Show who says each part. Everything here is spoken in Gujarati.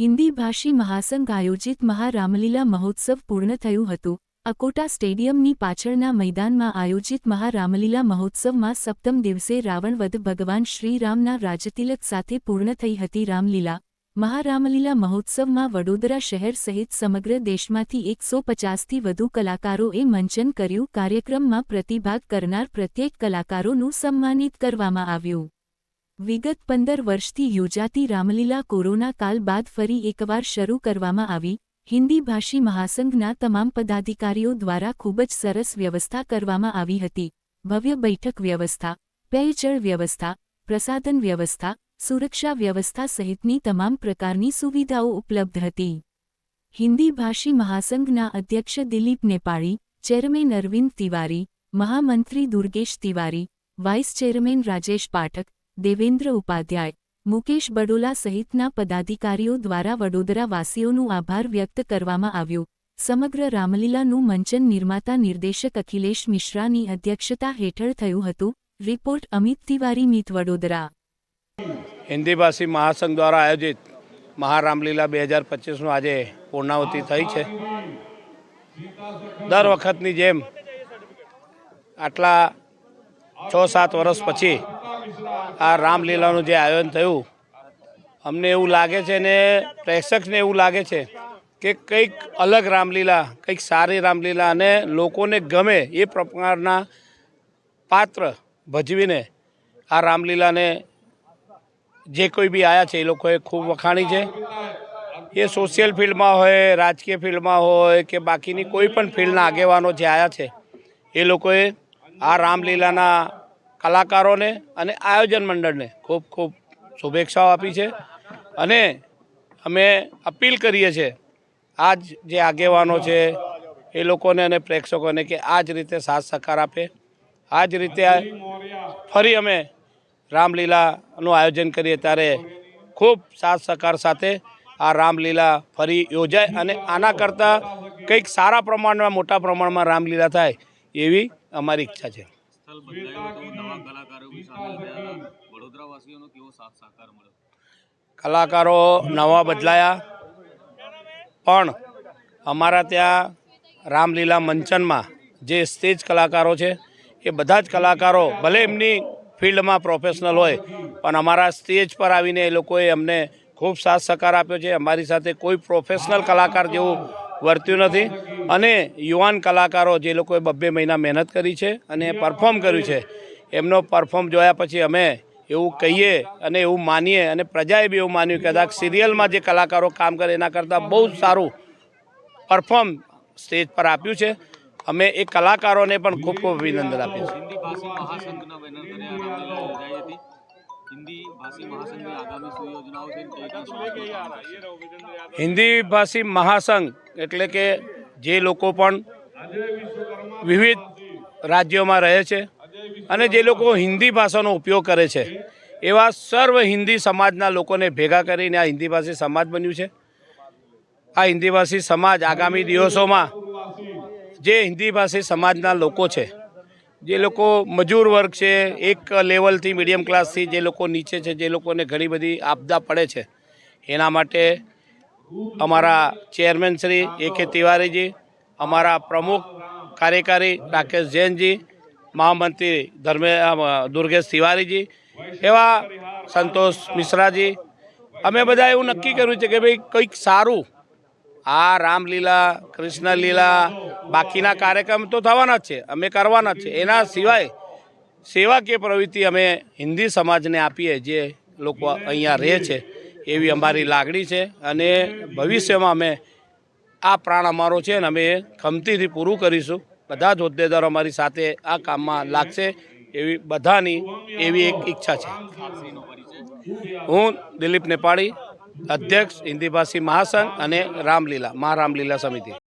Speaker 1: હિન્દી ભાષી મહાસંઘ આયોજિત મહારામલીલા મહોત્સવ પૂર્ણ થયું હતું. અકોટા સ્ટેડિયમની પાછળના મેદાનમાં આયોજિત મહારામલીલા મહોત્સવમાં સપ્તમ દિવસે રાવણવધ ભગવાન શ્રીરામના રાજતિલક સાથે પૂર્ણ થઈ હતી રામલીલા. મહારામલીલા મહોત્સવમાં વડોદરા શહેર સહિત સમગ્ર દેશમાંથી એકસો પચાસથી વધુ કલાકારોએ મંચન કર્યું. કાર્યક્રમમાં પ્રતિભાગ કરનાર પ્રત્યેક કલાકારોનું સન્માનિત કરવામાં આવ્યું. વિગત પંદર વર્ષથી યોજાતી રામલીલા કોરોના કાલ બાદ ફરી એકવાર શરૂ કરવામાં આવી. હિન્દી ભાષી મહાસંઘના તમામ પદાધિકારીઓ દ્વારા ખૂબ જ સરસ વ્યવસ્થા કરવામાં આવી હતી. ભવ્ય બેઠક વ્યવસ્થા, પેયજળ વ્યવસ્થા, પ્રસાધન વ્યવસ્થા, સુરક્ષા વ્યવસ્થા સહિતની તમામ પ્રકારની સુવિધાઓ ઉપલબ્ધ હતી. હિન્દી ભાષી મહાસંઘના અધ્યક્ષ દિલીપ નેપાળી, ચેરમેન અરવિંદ તિવારી, મહામંત્રી દુર્ગેશ તિવારી, વાઇસ ચેરમેન રાજેશ પાઠક દેવેન્દ્ર ઉપાધ્યાય, મુકેશ બડોલા સહિતના પદાધિકારીઓ દ્વારા વડોદરાવાસીઓનું આભાર વ્યક્ત કરવામાં આવ્યો. સમગ્ર રામલીલાનું મંચન નિર્માતા નિર્દેશક અખિલેશ મિશ્રાની અધ્યક્ષતા હેઠળ થયું હતું. રિપોર્ટ અમિત તિવારી, મિત વડોદરા.
Speaker 2: હિન્દીભાષી મહાસંઘ દ્વારા આયોજિત મહારામલીલા બે હજાર પચીસનું આજે પૂર્ણાવતિ થઈ છે. દર વખતની જેમ આટલા છ સાત વર્ષ પછી આ રામલીલાનું જે આયોજન થયું, અમને એવું લાગે છે ને, પ્રેક્ષકને એવું લાગે છે કે કંઈક અલગ રામલીલા, કંઈક સારી રામલીલા અને લોકોને ગમે એ પ્રકારના પાત્ર ભજવીને આ રામલીલાને જે કોઈ બી આવ્યા છે એ લોકોએ ખૂબ વખાણી છે. એ સોશિયલ ફિલ્ડમાં હોય, રાજકીય ફિલ્ડમાં હોય કે બાકીની કોઈ પણ ફિલ્ડના આગેવાનો જે આવ્યા છે, એ લોકોએ આ રામલીલાના કલાકારોને અને આયોજન મંડળને ખૂબ ખૂબ શુભેચ્છાઓ આપી છે. અને અમે અપીલ કરીએ છીએ, આજ જે આગેવાનો છે, એ લોકોને અને પ્રેક્ષકોને કે આ જ રીતે સાથ સહકાર આપે. આ જ રીતે ફરી અમે રામલીલાનું આયોજન કરીએ ત્યારે ખૂબ સાથ સહકાર સાથે આ રામલીલા ફરી યોજાય અને આના કરતાં કંઈક સારા પ્રમાણમાં, મોટા પ્રમાણમાં રામલીલા થાય એવી અમારી ઈચ્છા છે.
Speaker 3: સ્થળ બદલાયું તો નવા કલાકારો બી સામેલ થયા. વડોદરા વાસીઓનો કેવો સાથ સહકાર મળ્યો?
Speaker 2: કલાકારો નવા બદલાયા. પણ અમારા ત્યાં રામલીલા મંચનમાં જે સ્ટેજ કલાકારો છે એ બધા જ કલાકારો ભલે એમની ફિલ્ડમાં પ્રોફેશનલ હોય પણ અમારા સ્ટેજ પર આવીને એ લોકોએ અમને ખૂબ સાથ સહકાર આપ્યો છે. અમારી સાથે કોઈ પ્રોફેશનલ કલાકાર જેવું વર્ત્યું નથી. અને યુવાન કલાકારો જે લોકોએ બબ્બે મહિના મહેનત કરી છે અને પરફોર્મ કર્યું છે, એમનો પરફોર્મ જોયા પછી અમે એવું કહીએ અને એવું માનીએ અને પ્રજાએ બી એવું માન્યું કદાચ સિરિયલમાં જે કલાકારો કામ કરે એના કરતાં બહુ જ સારું પરફોર્મ સ્ટેજ પર આપ્યું છે. અમે એ કલાકારોને પણ ખૂબ ખૂબ અભિનંદન આપીએ છીએ.
Speaker 3: હિન્દી ભાષી શું યોજનાઓ છે કઈ
Speaker 2: હિન્દી મહાસંઘ એટલે કે જે લોકો પણ વિવિધ રાજ્યોમાં રહે છે અને જે લોકો હિન્દી ભાષાનો ઉપયોગ કરે છે એવા સર્વ હિન્દી સમાજના લોકોને ભેગા કરીને આ હિન્દી ભાષી સમાજ બન્યું છે. આ હિન્દી ભાષી સમાજ આગામી દિવસોમાં જે હિન્દી ભાષી સમાજના લોકો છે જે લોકો મજૂર વર્ગ છે, એક લેવલથી મીડિયમ ક્લાસથી જે લોકો નીચે છે, જે લોકોને ઘણી બધી આપદા પડે છે. એના માટે અમારા ચેરમેન શ્રી એ કે તિવારીજી, અમારા પ્રમુખ કાર્યકારી રાકેશ જૈનજી, મહામંત્રી ધર્મે દુર્ગેશ તિવારીજી, એવા સંતોષ મિશ્રાજી. અમે બધા એવું નક્કી કર્યું છે કે ભાઈ કંઈક સારું આ રામલીલા કૃષ્ણ લીલા બાકીના કાર્યક્રમ તો થવાના જ છે, અમે કરવાના જ છે. એના સિવાય સેવાકીય પ્રવૃત્તિ અમે હિન્દી સમાજને આપીએ, જે લોકો અહીંયા રહે છે, એવી અમારી લાગણી છે. અને ભવિષ્યમાં અમે આ પ્રાણ અમારો છે ને અમે ખમતીથી પૂરું કરીશું. બધા જ હોદ્દેદારો અમારી સાથે આ કામમાં લાગશે એવી બધાની એવી એક ઈચ્છા છે. હું દિલીપ નેપાળી અધ્યક્ષ હિન્દી ભાષી મહાસંઘ અને રામલીલા મહારામલીલા સમિતિ.